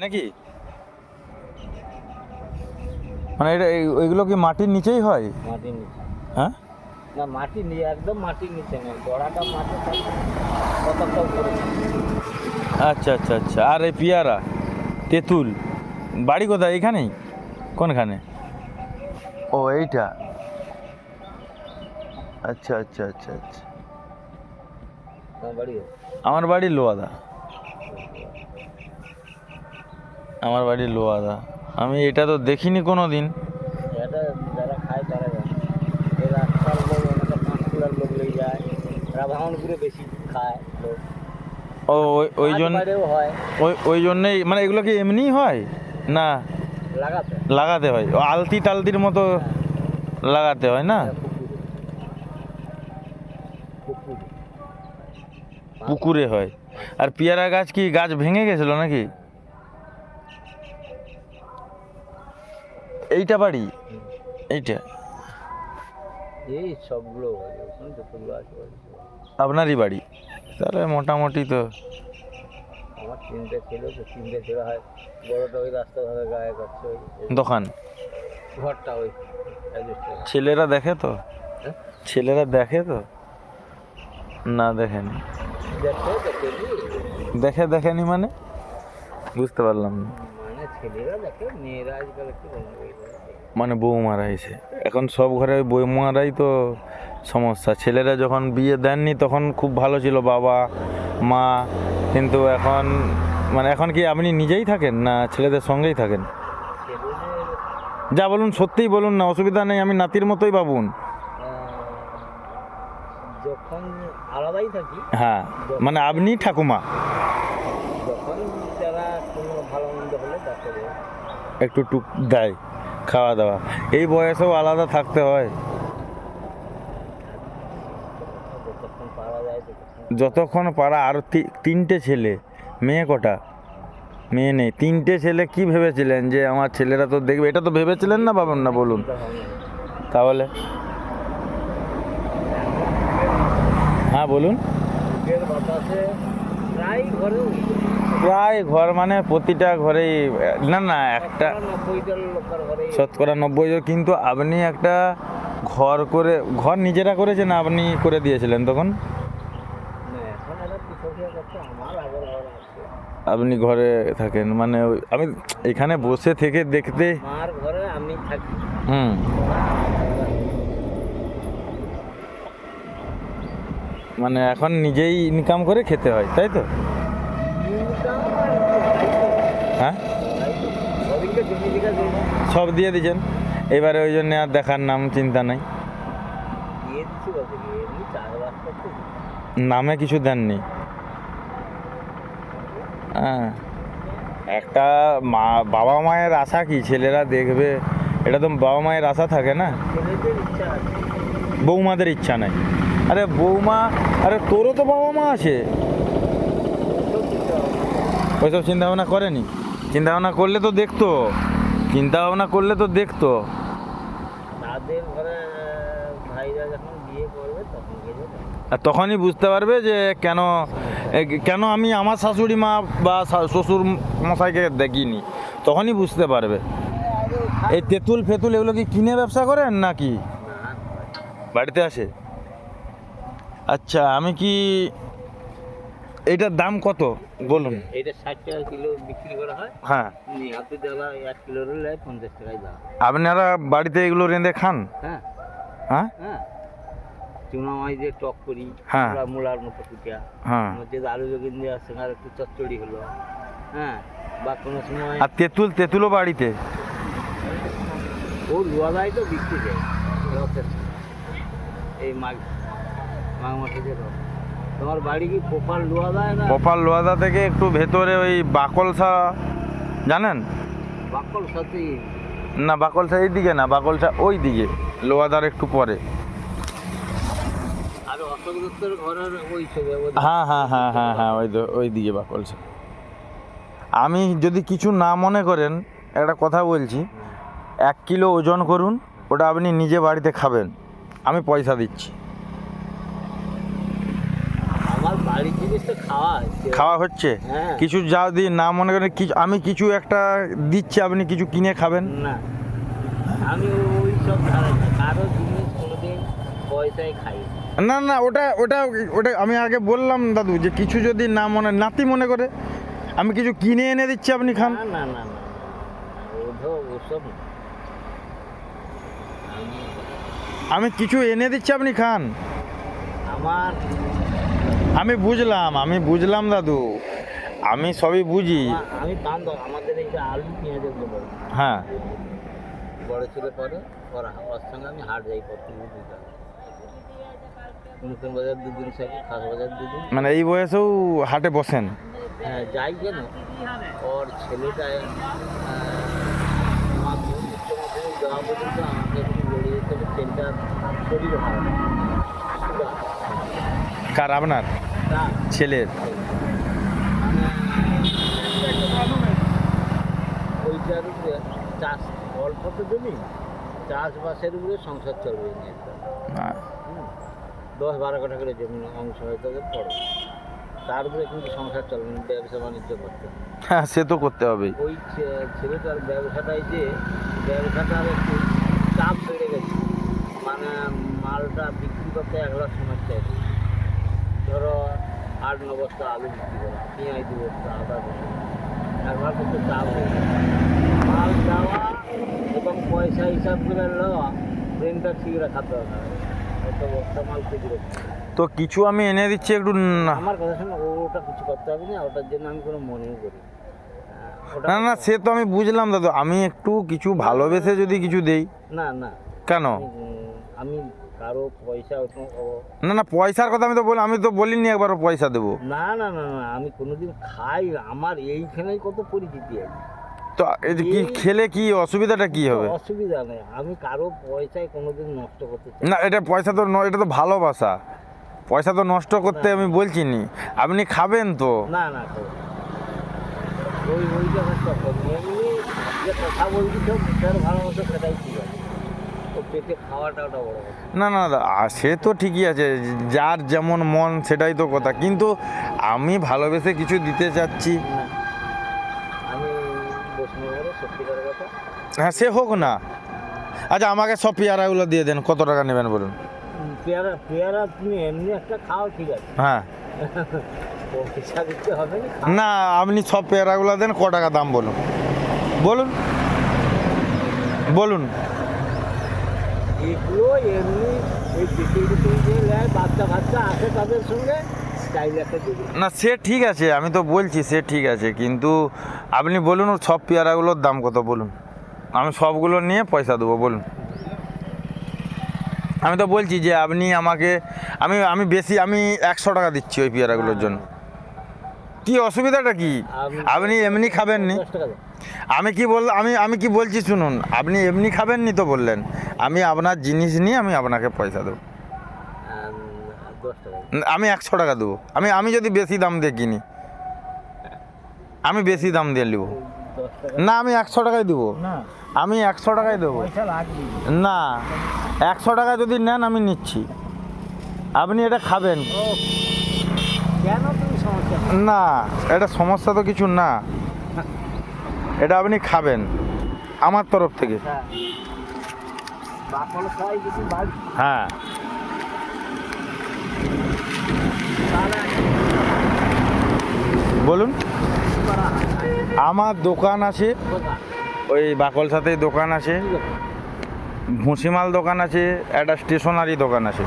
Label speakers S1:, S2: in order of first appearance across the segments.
S1: নাকি? মানে এটা ওইগুলো কি মাটির নিচেই হয়?
S2: মাটির নিচে।
S1: হ্যাঁ?
S2: না মাটির নিয়ে একদম মাটির নিচে নেই গোড়াটা মাটি কতটা উপরে।
S1: আচ্ছা আচ্ছা আচ্ছা। আর এই পিয়ারা তেঁতুল বাড়ি কোথায় এখানেই? কোনখানে? ও এইটা। আচ্ছা আচ্ছা আচ্ছা আচ্ছা। আমার বাড়ি লোয়াদা। আমার বাড়ি লোয়াদা। আমি এটা তো দেখিনি কোনো দিন
S2: যারা খায় তারা রাস্তার লোক অনেকে পাঁশকুড়ার লোক লেগে যায়। রাভাউনপুরে বেশি খায় লোক।
S1: ও ওই- ওই জন্য ওই ওই জন্যেই মানে এগুলো কি এমনিই হয়? না?
S2: লাগাতে।
S1: লাগাতে হয়। ও আলতি টালতির মতো লাগাতে হয় না?
S2: পুকুরে
S1: হয়। আর পেয়ারা গাছ কি গাছ ভেঙে গেছিল নাকি? এইটা বাড়ি? এইটা?
S2: এই সবগুলো যতগুলো আছে বাড়ি
S1: আপনারই বাড়ি? তাহলে মোটামুটি তো।
S2: আমার তিনটে ছিল তো তিনটে ছিল হয়। বড়টা ওই রাস্তা ধারে গায়ে ওই।
S1: দোকান?
S2: ঘরটা ওই
S1: ছেলেরা দেখে তো?
S2: হ্যাঁ?
S1: ছেলেরা দেখে তো? না দেখেনি।
S2: দেখো দেখে
S1: দেখে দেখেনি মানে? বুঝতে পারলাম না।
S2: মানে যায়
S1: মানে বৌমারা এসে এখন সব ঘরে বৌমারাই তো সমস্যা। ছেলেরা যখন বিয়ে দেননি তখন খুব ভালো ছিল বাবা মা। কিন্তু এখন মানে এখন কি আপনি নিজেই থাকেন না ছেলেদের সঙ্গেই থাকেন? যা বলুন সত্যিই বলুন না অসুবিধা নেই আমি নাতির মতোই
S2: যখন আলাদাই থাকি
S1: হ্যাঁ মানে আপনি ঠাকুমা
S2: যখন যারা কোনো ভালো মন্দ হলে তারপরে
S1: একটু টুক দেয় খাওয়া দাওয়া। এই বয়সেও আলাদা থাকতে হয়।
S2: যতক্ষণ পারা
S1: আরও তিনটে ছেলে, মেয়ে কটা? মেয়ে নেই। তিনটে ছেলে কি ভেবেছিলেন যে আমার ছেলেরা তো দেখবে? এটা তো ভেবেছিলেন না বাবন? না বলুন। তাহলে? হ্যাঁ বলুন।
S2: প্রায় ঘর
S1: মানে প্রতিটা ঘরেই না না একটা শতকরা নব্বই জন, কিন্তু আপনি একটা ঘর করে ঘর নিজেরা করেছেন আপনি করে দিয়েছিলেন তখন? আপনি ঘরে থাকেন মানে আমি এখানে বসে থেকে দেখতে
S2: ঘরে আমি থাকি।
S1: হুম। মানে এখন নিজেই ইনকাম করে খেতে হয়, তাই তো? হ্যাঁ? সব দিয়ে দিয়েছেন। এবারে ওই জন্য আর দেখার নাম চিন্তা নাই। নামে কিছু দেননি। হ্যাঁ। একটা মা, বাবা মায়ের আশা কি? ছেলেরা দেখবে, এটা তো বাবা মায়ের আশা থাকে না? বৌমাদের ইচ্ছা নাই। আরে বৌমা আরে তোরও তো বাবা মা আছে। ওইসব চিন্তা ভাবনা করেনি? চিন্তা ভাবনা করলে তো দেখতো। চিন্তা ভাবনা করলে তো দেখতো।
S2: তাদের ঘরে ভাইরা যখন বিয়ে করবে তখন
S1: আর তখনই বুঝতে পারবে যে কেন কেন আমি আমার শাশুড়ি মা বা শ্বশুর মশাইকে দেখিনি। তখনই বুঝতে পারবে। এই তেঁতুল ফেতুল এগুলো কি কিনে ব্যবসা করেন নাকি? বাড়িতে আসে? আচ্ছা আমি কি এইটার দাম কত? বলুন।
S2: এটা ষাট টাকা কিলো বিক্রি করা হয়।
S1: হ্যাঁ।
S2: নিহাতে জ্বালা এক কিলোর লাই পঞ্চাশ টাকায় দাম।
S1: আপনারা বাড়িতে এগুলো রেঁধে খান?
S2: হ্যাঁ।
S1: হ্যাঁ?
S2: হ্যাঁ। চুনা মাছ দিয়ে টক করি
S1: হ্যাঁ।
S2: মূলার মতো কুটিয়া।
S1: হ্যাঁ।
S2: মধ্যে আলু বেগুন দিয়ে সঙ্গে আর একটু চচ্চড়ি হলো। হ্যাঁ বা কোনো সময়
S1: আর তেঁতুল তেঁতুলও বাড়িতে?
S2: ও লোয়াদাই তো বিক্রি যায় এই যে রথ তোমার বাড়ি কি পোপাল লোয়াদায় না?
S1: কপাল লোয়াদা থেকে একটু ভেতরে ওই বাকলসা জানেন? না বাকলসা এই দিকে না বাকলসা ওই দিকে লোয়াদার একটু পরে।
S2: আর অশোক দত্তের ঘরের ওই
S1: হ্যাঁ হ্যাঁ হ্যাঁ হ্যাঁ হ্যাঁ ওই তো ওই দিকে বাকলসা। আমি যদি কিছু না মনে করেন একটা কথা বলছি এক কিলো ওজন করুন ওটা আপনি নিজে বাড়িতে খাবেন। আমি পয়সা দিচ্ছি।
S2: আমার বাড়ির জিনিস খাওয়া হচ্ছে
S1: খাওয়া হচ্ছে?
S2: হ্যাঁ।
S1: কিছু যা দিয়ে না মনে করেন কিছু আমি কিছু একটা দিচ্ছি আপনি কিছু কিনে খাবেন?
S2: না। আমি ওই সব না। কারও জিনিস কোনোদিন পয়সায় খাই না।
S1: ওটা ওটা ওটা আমি আগে বললাম দাদু যে কিছু যদি না মনে নাতি মনে করে আমি কিছু কিনে এনে দিচ্ছি আপনি খান।
S2: না না না ওসব আমি
S1: কিছু এনে দিচ্ছি আপনি খান।
S2: আমার
S1: আমি বুঝলাম আমি বুঝলাম দাদু। আমি সবই বুঝি।
S2: আমি বান্ধব আমাদের এই যে আলু পেঁয়াজেরগুলো
S1: হ্যাঁ।
S2: বড় ছেলে পরে ওরা ওর সঙ্গে আমি হাট যাই নতুন বাজার দুদিন থাকি খাস বাজার দুদিন।
S1: মানে এই বয়সেও হাটে বসেন?
S2: হ্যাঁ যাই কেন ওর ছেলেটা আমাকে যেতে হবে ট্রেনটার শরীর ভালো।
S1: কার আপনার? ছেলের।
S2: ওইটার উপরে চাষ অল্প তো জমি চাষবাসের উপরে সংসার চলবে
S1: হ্যাঁ।
S2: দশ বারো কাঠা করে জমি অংশ হয়তো ওদের পড়ে তার উপরে কিন্তু সংসার চলবে না, ব্যবসা বাণিজ্য করতে
S1: হ্যাঁ সে তো করতে হবেই
S2: ওই ছেলেটার ব্যবসাটাই যে ব্যবসাটার একটু চাপ বেড়ে গেছে। মানে মালটা বিক্রি করতে এক লাখ সমস্যা আছে ধরো আট ন বস্তা আলু বিক্রি করা পেঁয়াজ দু বস্তা আদা বস্তা। একবার চাপ হয়ে মাল দেওয়া এবং পয়সা হিসাব করে নেওয়া ট্রেনটা ঠিক রাখাতে হবে অত বস্তা মাল খুচরো
S1: তো কিছু আমি এনে দিচ্ছি একটু না।
S2: আমার কথা শোনো ওটা কিছু করতে হবে না ওটার জন্য আমি কোনো মনেও করি না।
S1: না সে তো আমি বুঝলাম দাদু আমি একটু কিছু ভালোবেসে যদি কিছু দেই।
S2: না না
S1: কেন?
S2: আমি কারও পয়সা
S1: না না পয়সার কথা আমি তো বলি আমি তো বলিনি একবারও পয়সা দেবো।
S2: না না না না আমি কোনোদিন খাই আমার এইখানেই কত পরিচিতি আছে।
S1: তো এই কি খেলে কি অসুবিধাটা কি হবে?
S2: অসুবিধা নেই আমি কারও পয়সায় কোনোদিন নষ্ট করতে
S1: না এটা পয়সা তো এটা তো ভালোবাসা পয়সা তো নষ্ট করতে আমি বলছি নি আপনি খাবেন তো।
S2: না না ওই ওই যে কথা বলছি তো ভালোবাসা সেটাই ঠিক আছে পেটে খাওয়াটা বড়
S1: না না দাদা, সে তো ঠিকই আছে যার যেমন মন সেটাই তো কথা। কিন্তু আমি ভালোবেসে কিছু দিতে চাচ্ছি। হ্যাঁ সে হোক না। আচ্ছা আমাকে সব পেয়ারাগুলো দিয়ে দেন কত টাকা নেবেন বলুন?
S2: পেয়ারা পেয়ারা তুমি এমনি একটা খাও ঠিক আছে।
S1: হ্যাঁ।
S2: না
S1: আপনি সব পেয়ারাগুলো দেন ক টাকা দাম বলুন? বলুন। বলুন।
S2: এগুলো এমনি বাচ্চা বাচ্চা আসে তাদের সঙ্গে
S1: না, সে ঠিক আছে, আমি তো বলছি সে ঠিক আছে, কিন্তু আপনি বলুন ওর সব পেয়ারাগুলোর দাম কত বলুন। আমি সবগুলো নিয়ে পয়সা দেবো, বলুন। আমি তো বলছি যে আপনি আমাকে, আমি আমি বেশি, আমি একশো টাকা দিচ্ছি ওই পেয়ারাগুলোর জন্য। কি অসুবিধাটা কি? আপনি এমনি খাবেন নি আমি কি বল আমি আমি কি বলছি শুনুন আপনি এমনি খাবেন নি তো বললেন। আমি আপনার জিনিস নিয়ে আমি আপনাকে পয়সা দেবো।
S2: আম,
S1: একশো টাকা দেবো। আমি আমি যদি বেশি দাম দিয়ে কিনি আমি বেশি দাম দিয়ে নেব। না আমি একশো টাকায় দেবো। আমি একশো টাকায় দেবো। না একশো টাকা যদি নেন আমি নিচ্ছি। আপনি এটা খাবেন।
S2: কেন
S1: না, এটা সমস্যা তো কিছু না। এটা আপনি খাবেন, আমার তরফ থেকে।
S2: হ্যাঁ।
S1: বলুন? আমার দোকান আছে, ওই বাকল সাথে দোকান আছে। ভুসিমাল দোকান আছে, একটা স্টেশনারি দোকান আছে।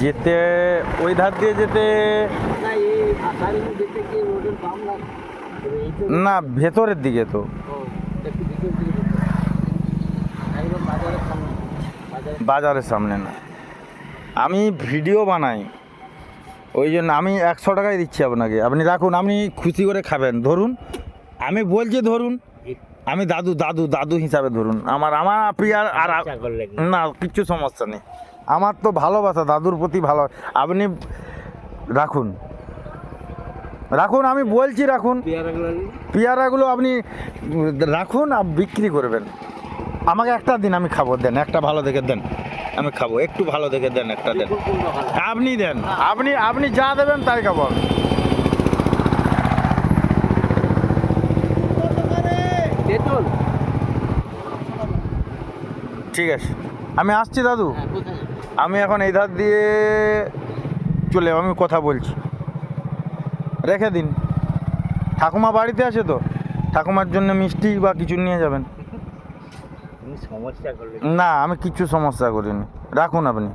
S2: যেতে
S1: ওই ধার দিয়ে যেতে।
S2: না
S1: ভেতরের দিকে তো।
S2: বাজারের সামনে
S1: না। আমি ভিডিও বানাই। ওই জন্য আমি একশো টাকাই দিচ্ছি আপনাকে। আপনি রাখুন আপনি খুশি করে খাবেন। ধরুন আমি বলছি ধরুন আমি দাদু দাদু দাদু হিসাবে ধরুন। আমার আমার প্রিয়ার আর না কিচ্ছু সমস্যা নেই। আমার তো ভালোবাসা, দাদুর প্রতি ভালো। আপনি রাখুন। রাখুন, আমি বলছি রাখুন।
S2: পেয়ারাগুলো
S1: আপনি রাখুন আর বিক্রি করবেন। আমাকে একটা দিন আমি খাব, দেন, একটা ভালো দেখে দেন। আমি খাব, একটু ভালো দেখে দেন, একটা দেন। আপনি দেন, আপনি আপনি যা দেবেন তাই খাব। ঠিক আছে। আমি আসছি, দাদু।
S2: হ্যাঁ?
S1: আমি এখন এই ধার দিয়ে চলে যাব, আমি কথা বলছি। রেখে দিন। ঠাকুমা বাড়িতে আছে তো? ঠাকুমার জন্য মিষ্টি বা কিছু নিয়ে যাবেন। না আমি কিছু সমস্যা করিনি। রাখুন আপনি।